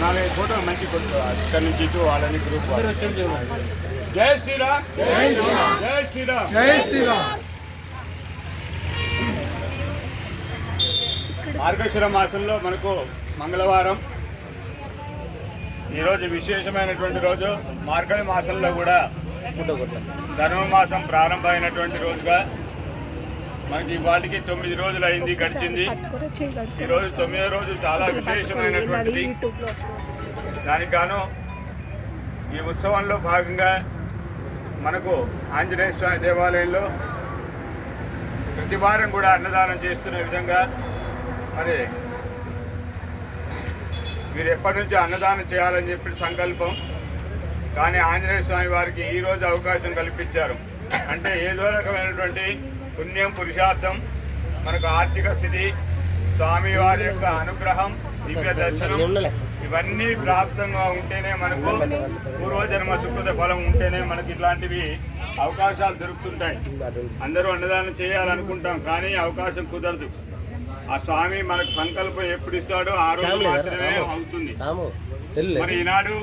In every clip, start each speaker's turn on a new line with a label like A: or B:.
A: నాలుగు ఫోటో మంచి కొట్టు ఇక్కడ నుంచి ఇటు వాళ్ళని గ్రూప్ జై శ్రీరామ్ జై శ్రీరామ్
B: జై శ్రీరామ్
A: మార్గశిర మాసంలో మనకు మంగళవారం. ఈరోజు విశేషమైనటువంటి రోజు. మార్గళి మాసంలో కూడా. ధనుర్మాసం ప్రారంభమైనటువంటి రోజుగా. మనకి వాటికి తొమ్మిది రోజులు అయింది గడిచింది. ఈ రోజు తొమ్మిదో రోజు చాలా విశేషమైనటువంటిది దానికి గాను ఈ ఉత్సవంలో భాగంగా మనకు ఆంజనేయ స్వామి దేవాలయంలో ప్రతి వారం కూడా అన్నదానం చేస్తున్న విధంగా మరి మీరు ఎప్పటి నుంచి అన్నదానం చేయాలని చెప్పి సంకల్పం. కానీ ఆంజనేయ స్వామి వారికి ఈ రోజు అవకాశం కల్పించారు. అంటే ఏదో రకమైనటువంటి పుణ్యం పురుషార్థం మనకు ఆర్థిక స్థితి స్వామి వారి యొక్క అనుగ్రహం దివ్య దర్శనం ఇవన్నీ ప్రాప్తంగా ఉంటేనే మనకు పూర్వజన్మ సుకృత ఫలం ఉంటేనే మనకి ఇట్లాంటివి అవకాశాలు దొరుకుతుంటాయి. అందరూ అన్నదానం చేయాలనుకుంటాం కానీ అవకాశం కుదరదు. ఆ స్వామి మనకు సంకల్పం ఎప్పుడు ఇస్తాడో ఆ రోజు మాత్రమే అవుతుంది. మరి ఈనాడు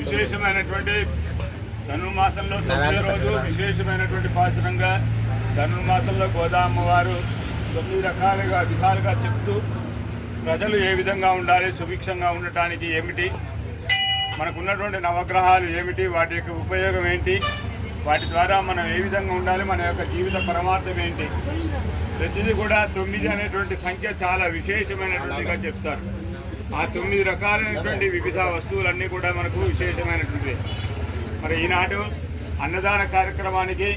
A: విశేషమైనటువంటి ధనుర్మాసంలో తొమ్మిదో రోజు విశేషమైనటువంటి పాత్రంగా ధనుర్మాసంలో గోదామ్మ వారు తొమ్మిది రకాలుగా విధాలుగా చెప్తూ ప్రజలు ఏ విధంగా ఉండాలి సుభిక్షంగా ఉండటానికి ఏమిటి మనకున్నటువంటి నవగ్రహాలు ఏమిటి వాటి యొక్క ఉపయోగం ఏంటి వాటి ద్వారా మనం ఏ విధంగా ఉండాలి మన యొక్క జీవిత పరమార్థం ఏంటి. ప్రతిదీ కూడా తొమ్మిది అనేటువంటి సంఖ్య చాలా విశేషమైనటువంటిగా చెప్తారు. ఆ తొమ్మిది రకాలైనటువంటి వివిధ వస్తువులన్నీ కూడా మనకు విశేషమైనటువంటి మరి ఈనాడు అన్నదాన కార్యక్రమానికి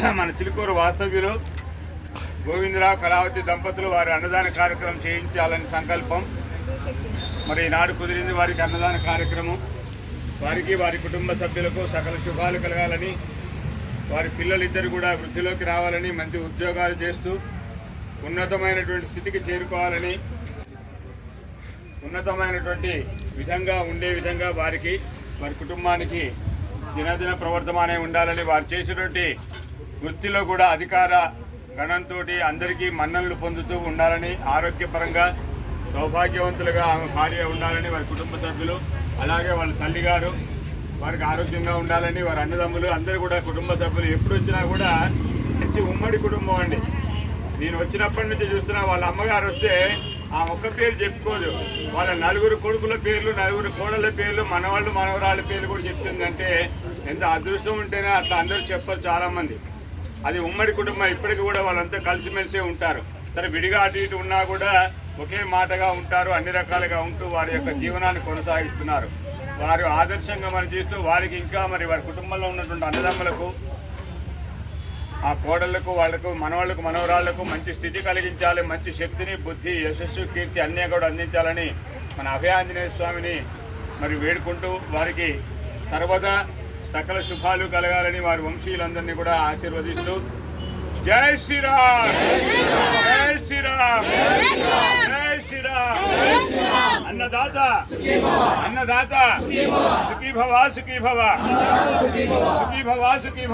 A: మన చిలుకూరు వాస్తవ్యులు గోవిందరావు కళావతి దంపతులు వారి అన్నదాన కార్యక్రమం చేయించాలని సంకల్పం. మరి ఈనాడు కుదిరింది వారికి అన్నదాన కార్యక్రమం. వారికి వారి కుటుంబ సభ్యులకు సకల శుభాలు కలగాలని వారి పిల్లలిద్దరు కూడా వృద్ధిలోకి రావాలని మంచి ఉద్యోగాలు చేస్తూ ఉన్నతమైనటువంటి స్థితికి చేరుకోవాలని ఉన్నతమైనటువంటి విధంగా ఉండే విధంగా వారికి వారి కుటుంబానికి దినదిన ప్రవర్తమానే ఉండాలని వారు చేసినటువంటి వృత్తిలో కూడా అధికార గణంతో అందరికీ మన్ననలు పొందుతూ ఉండాలని ఆరోగ్యపరంగా సౌభాగ్యవంతులుగా ఆమె భార్య ఉండాలని వారి కుటుంబ సభ్యులు అలాగే వాళ్ళ తల్లిగారు వారికి ఆరోగ్యంగా ఉండాలని వారి అన్నదమ్ములు అందరూ కూడా కుటుంబ సభ్యులు. ఎప్పుడు వచ్చినా కూడా మంచి ఉమ్మడి కుటుంబం అండి. నేను వచ్చినప్పటి నుంచి చూస్తున్నా వాళ్ళ అమ్మగారు వస్తే ఆ ఒక్క పేరు చెప్పుకోదు. వాళ్ళ నలుగురు కొడుకుల పేర్లు నలుగురు కోడల పేర్లు మనవాళ్ళు మనవరాళ్ళ పేర్లు కూడా చెప్తుందంటే ఎంత అదృష్టం ఉంటేనే అట్లా అందరూ చెప్పరు చాలామంది. అది ఉమ్మడి కుటుంబం ఇప్పటికి కూడా వాళ్ళంతా కలిసిమెలిసే ఉంటారు. సరే విడిగా అటు ఇటు ఉన్నా కూడా ఒకే మాటగా ఉంటారు అన్ని రకాలుగా ఉంటూ వారి యొక్క జీవనాన్ని కొనసాగిస్తున్నారు. వారు ఆదర్శంగా మనం చేస్తూ వారికి ఇంకా మరి వారి కుటుంబంలో ఉన్నటువంటి అన్నదమ్ములకు ఆ కోడళ్ళకు వాళ్ళకు మనవాళ్ళకు మనవరాళ్ళకు మంచి స్థితి కలిగించాలి మంచి శక్తిని బుద్ధి యశస్సు కీర్తి అన్నీ కూడా అందించాలని మన అభయాంజనేయ స్వామిని మరి వేడుకుంటూ వారికి సర్వదా సకల శుభాలు కలగాలని వారి వంశీయులందరినీ కూడా ఆశీర్వదిస్తూ. జై శ్రీరామ్! జై శ్రీరామ్! జై శ్రీరామ్! అన్నదాత! అన్నదాత! సుఖీ సుఖీభవ! సుఖీ భవ సుఖీ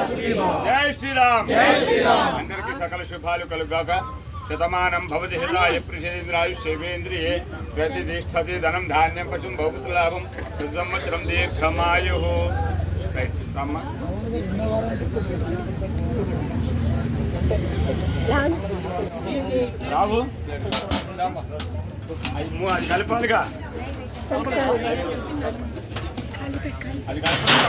A: సుఖీ జై శ్రీరామ్! అందరికీ సకల శుభాలు కలుగాక. శతమానం భవతి హిరాయ ప్రసేంద్రాయు సేవేంద్రియే ప్రతిష్టతి ధనం ధాన్యం పశుం బహుపుత్రలాభం సంవత్సరం దీర్ఘమాయు. ము- అది కలపాలిగా. అది కలపాలి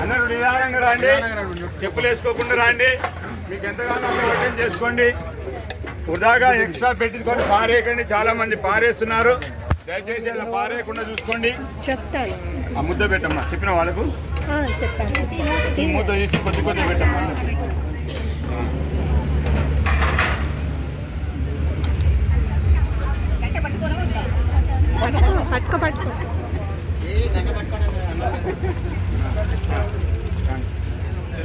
A: అన్నారు నిదానంగా రండి. చెప్పులు వేసుకోకుండా రండి. మీకు ఎంతగానో అర్థం చేసుకోండి. వృధాగా ఎక్స్ట్రా పెట్టుకొని పారేయకండి. చాలా మంది పారేస్తున్నారు. దయచేసి అలా పారేయకుండా చూసుకోండి.
C: చెప్తాను.
A: ఆ ముద్ద పెట్టమ్మా. చెప్పిన వాళ్ళకు? ముద్ద తీసి కొద్ది కొద్ది పెట్టమ్మా.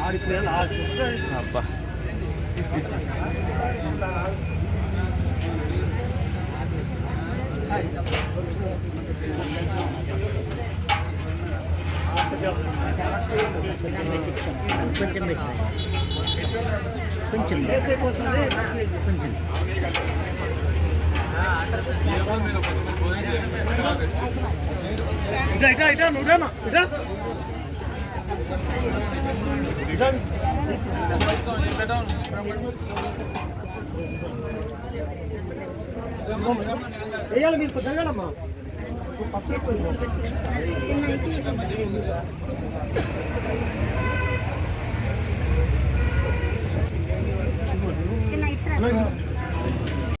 D: అది కూడా పెద్ద కత్తి.
A: కొంచెం పెట్టు కొంచెం కొంచెం
E: ఇటా ఇటా ఇటా నువ్వేనా ఇటా వేయాలి మీరు జరగాలమ్మా చిన్న ఇస్తా